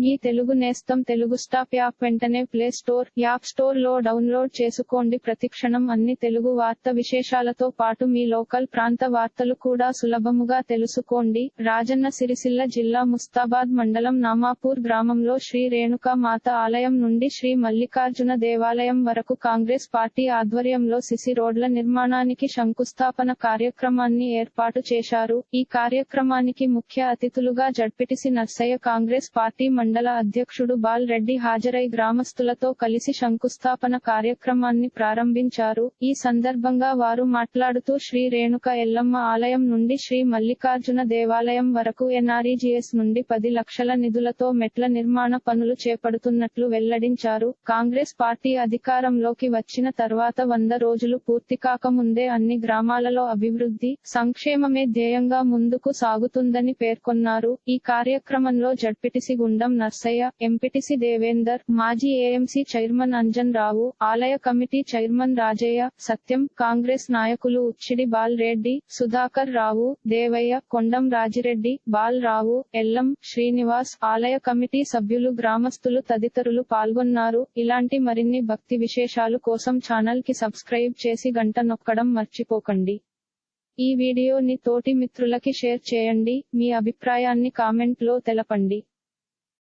మీ తెలుగు నేస్తం Telugu stop app వెంటనే play store app స్టోర్లో డౌన్లోడ్ చేసుకోండి. ప్రతిక్షణం అన్ని తెలుగు వార్త విశేషాలతో పాటు మీ లోకల్ ప్రాంత వార్తలు కూడా సులభముగా తెలుసుకోండి. రాజన్న సిరిసిల్ల జిల్లా ముస్తాబాద్ మండలం నామాపూర్ గ్రామంలో శ్రీ రేణుకా మాత ఆలయం నుండి శ్రీ మల్లికార్జున దేవాలయం వరకు కాంగ్రెస్ పార్టీ ఆధ్వర్యంలో సిసి రోడ్ల నిర్మాణానికి శంకుస్థాపన కార్యక్రమాన్ని ఏర్పాటు చేశారు. ఈ కార్యక్రమానికి ముఖ్య అతిథులుగా జడ్పిటిసి నర్సయ్య కాంగ్రెస్ పార్టీ మండల అధ్యక్షుడు బాల్ రెడ్డి హాజరై గ్రామస్తులతో కలిసి శంకుస్థాపన కార్యక్రమాన్ని ప్రారంభించారు. ఈ సందర్భంగా వారు మాట్లాడుతూ శ్రీ రేణుక ఎల్లమ్మ ఆలయం నుండి శ్రీ మల్లికార్జున దేవాలయం వరకు ఎన్ఆర్ఈజీఎస్ నుండి పది లక్షల నిధులతో మెట్ల నిర్మాణ పనులు చేపడుతున్నట్లు వెల్లడించారు. కాంగ్రెస్ పార్టీ అధికారంలోకి వచ్చిన తర్వాత వంద రోజులు పూర్తి కాకముందే అన్ని గ్రామాలలో అభివృద్ధి సంక్షేమమే ధ్యేయంగా ముందుకు సాగుతుందని పేర్కొన్నారు. ఈ కార్యక్రమంలో జడ్పిటిసి గుండం నర్సయ్య ఎంపిటిసి దేవేందర్ మాజీ ఏఎంసీ చైర్మన్ అంజన్ రావు ఆలయ కమిటీ చైర్మన్ రాజయ్య సత్యం కాంగ్రెస్ నాయకులు ఉచ్చిడి బాల్రెడ్డి సుధాకర్ రావు దేవయ్య కొండం రాజిరెడ్డి బాల్ రావు ఎల్లం శ్రీనివాస్ ఆలయ కమిటీ సభ్యులు గ్రామస్తులు తదితరులు పాల్గొన్నారు. ఇలాంటి మరిన్ని భక్తి విశేషాలు కోసం ఛానల్కి సబ్స్క్రైబ్ చేసి గంట నొక్కడం మర్చిపోకండి. ఈ వీడియోని తోటి మిత్రులకి షేర్ చేయండి. మీ అభిప్రాయాన్ని కామెంట్లో తెలపండి.